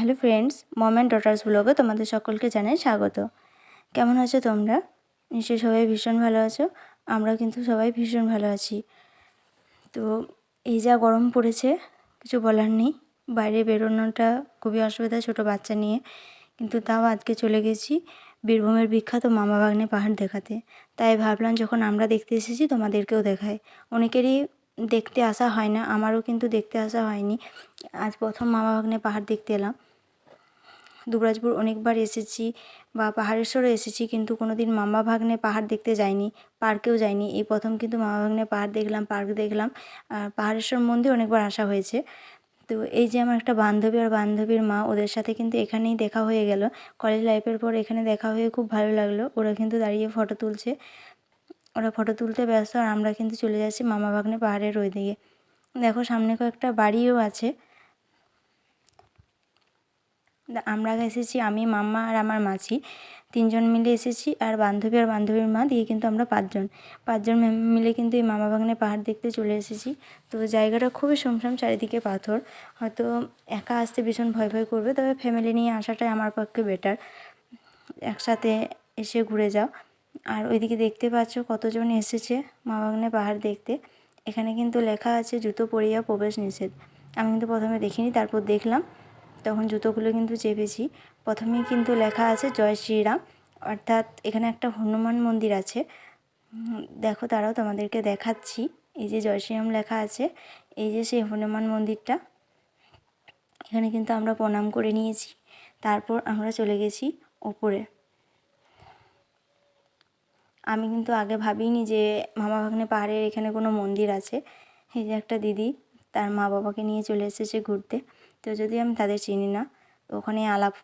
Hello friends mom and daughters ব্লগে তোমাদের সকলকে জানাই স্বাগত। কেমন আছো তোমরা? নিশ্চয়ই সবাই ভীষণ ভালো আছো আমরা কিন্তু সবাই ভীষণ ভালো আছি। তো এই যা গরম পড়েছে, কিছু বলার নেই। বাইরে বেরোনোটা খুবই অসুবিধা ছোট বাচ্চা নিয়ে, কিন্তু তাও আজকে চলে গেছি বীরভূমের বিখ্যাত মামা ভাগ্নে পাহাড় দেখাতে। তাই ভাবলাম যখন আমরা দেখতে এসেছি তোমাদেরকেও দেখায় অনেকেরই দেখতে আসা হয় না, আমারও কিন্তু দেখতে আসা হয়নি। আজ প্রথম মামা ভাগ্নে পাহাড় দেখতে এলাম। দুবরাজপুর অনেকবার এসেছি বা পাহাড়েশ্বরও এসেছি কিন্তু কোনো দিন মামা ভাগ্নে পাহাড় দেখতে যাইনি, পার্কেও যাইনি। এই প্রথম কিন্তু মামা ভাগ্নে পাহাড় দেখলাম, পার্ক দেখলাম। আর পাহাড়েশ্বর মন্দির অনেকবার আসা হয়েছে। তো এই যে আমার একটা বান্ধবী আর বান্ধবীর মা, ওদের সাথে কিন্তু এখানেই দেখা হয়ে গেল। কলেজ লাইফের পর এখানে দেখা হয়ে খুব ভালো লাগল। ওরা কিন্তু দাঁড়িয়ে ফটো তুলছে। ওরা ফটো তুলতে ব্যস্ত আর আমরা কিন্তু চলে যাচ্ছি মামা ভাগ্নে পাহাড়ের ওই দিকে দেখো সামনে কয়েকটা বাড়িও আছে। আমরা এসেছি, আমি, মাম্মা আর আমার মাছি তিনজন মিলে এসেছি আর বান্ধবী আর বান্ধবীর মা দিয়ে কিন্তু আমরা পাঁচজন। পাঁচজন মিলে কিন্তু এই মামা বাগানে পাহাড় দেখতে চলে এসেছি। তো জায়গাটা খুবই শুমশাম চারিদিকে পাথর। হয়তো একা আসতে ভীষণ ভয় ভয় করবে, তবে ফ্যামিলি নিয়ে আসাটাই আমার পক্ষে বেটার একসাথে এসে ঘুরে যাও। আর ওইদিকে দেখতে পাচ্ছ কতজন এসেছে মা বাগানে পাহাড় দেখতে। এখানে কিন্তু লেখা আছে, জুতো পরিয়া প্রবেশ নিষেধ। আমি কিন্তু প্রথমে দেখিনি, তারপর দেখলাম। তখন জুতোগুলো কিন্তু চেপেছি। প্রথমেই কিন্তু লেখা আছে, জয় শ্রীরাম। অর্থাৎ এখানে একটা হনুমান মন্দির আছে। দেখো তারাও তোমাদেরকে দেখাচ্ছি। এই যে জয় শ্রীরাম লেখা আছে, এই যে সেই হনুমান মন্দিরটা, এখানে কিন্তু আমরা প্রণাম করে নিয়েছি। তারপর আমরা চলে গেছি ওপরে। আমি কিন্তু আগে ভাবিনি যে মামা ভাগ্নে পাহাড়ের এখানে কোনো মন্দির আছে। এই যে একটা দিদি তার মা বাবাকে নিয়ে চলে এসেছে ঘুরতে। তো যদি আমি তাদের চিনি না, তো ওখানে আলাপ।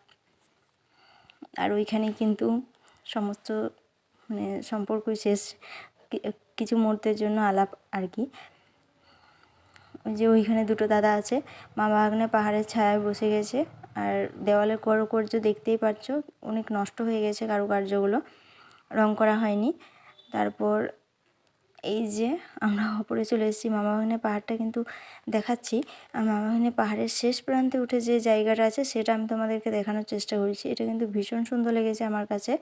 আর ওইখানে কিন্তু সমস্ত মানে সম্পর্কই শেষ। কিছু মুহূর্তের জন্য আলাপ আর কি। যে ওইখানে দুটো দাদা আছে, মা বাগনে পাহাড়ের ছায়ায় বসে গেছে। আর দেওয়ালের কারুকার্য দেখতেই পাচ্ছ, অনেক নষ্ট হয়ে গেছে কারুকার্যগুলো। রং করা হয়নি। তারপর এই যে আমরা ওপরে চলে এসেছি মামাভাগ্নে পাহাড়টা কিন্তু দেখাচ্ছি। আর মামাভাগ্নে পাহাড়ের শেষ প্রান্তে উঠে যে জায়গাটা আছে সেটা আমি তোমাদেরকে দেখানোর চেষ্টা করেছি। এটা কিন্তু ভীষণ সুন্দর লেগেছে আমার কাছে।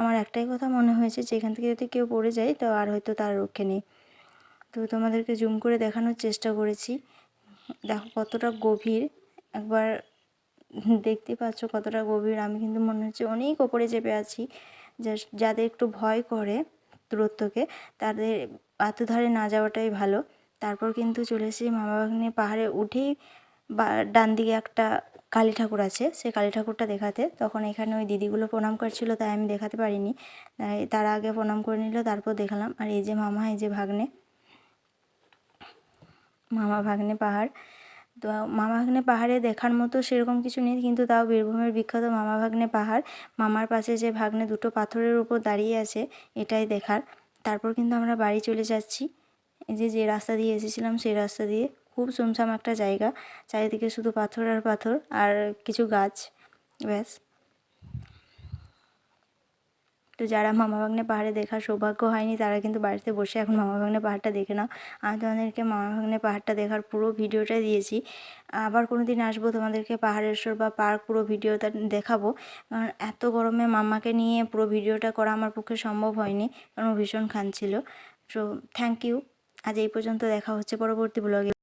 আমার একটাই কথা মনে হয়েছে যে এখান থেকে যদি কেউ পড়ে যায় তো আর হয়তো তার রক্ষে নেই। তো তোমাদেরকে জুম করে দেখানোর চেষ্টা করেছি। দেখো কতটা গভীর। একবার দেখতে পাচ্ছ কতটা গভীর। আমি কিন্তু মনে হচ্ছে অনেক ওপরে চেপে আছি। যাদের একটু ভয় করে দূরত্বকে, তাদের ধারে না যাওয়াটাই ভালো। তারপর কিন্তু চলে এসেছি মামা বাগানে পাহাড়ে উঠেই বা ডান দিকে একটা কালী ঠাকুর আছে, সেই কালী ঠাকুরটা দেখাতে। তখন এখানে ওই দিদিগুলো প্রণাম করছিল, তাই আমি দেখাতে পারিনি। তার আগে প্রণাম করে নিল, তারপর দেখালাম। আর এই যে মামা, এই যে ভাগ্নে, মামা ভাগ্নে পাহাড় তো মামা ভাগ্নে পাহাড়ে দেখার মতো সেরকম কিছু নেই, কিন্তু তাও বীরভূমের বিখ্যাত মামা ভাগ্নে পাহাড়। মামার পাশে যে ভাগ্নে দুটো পাথরের উপর দাঁড়িয়ে আছে, এটাই দেখার। তারপর কিন্তু আমরা বাড়ি চলে যাচ্ছি। যে যে রাস্তা দিয়ে এসেছিলাম, সেই রাস্তা দিয়ে। খুব সুমসাম একটা জায়গা, চারিদিকে শুধু পাথর আর পাথর আর কিছু গাছ, ব্যাস। তো যারা মামা ভাগ্নে পাহাড়ে দেখার সৌভাগ্য হয়নি, তারা কিন্তু বাড়িতে বসে এখন মামা ভাগ্নে পাহাড়টা দেখে নাও। আমি তোমাদেরকে মামা ভাগ্নে পাহাড়টা দেখার পুরো ভিডিওটা দিয়েছি। আবার কোনো দিন আসব তোমাদেরকে পাহাড়েশ্বর বা পার্ক পুরো ভিডিওটা দেখাবো। কারণ এত গরমে মামাকে নিয়ে পুরো ভিডিওটা করা আমার পক্ষে সম্ভব হয়নি, কারণ ভীষণ খান ছিল সো থ্যাংক ইউ আজ এই পর্যন্ত দেখা হচ্ছে পরবর্তী ব্লগে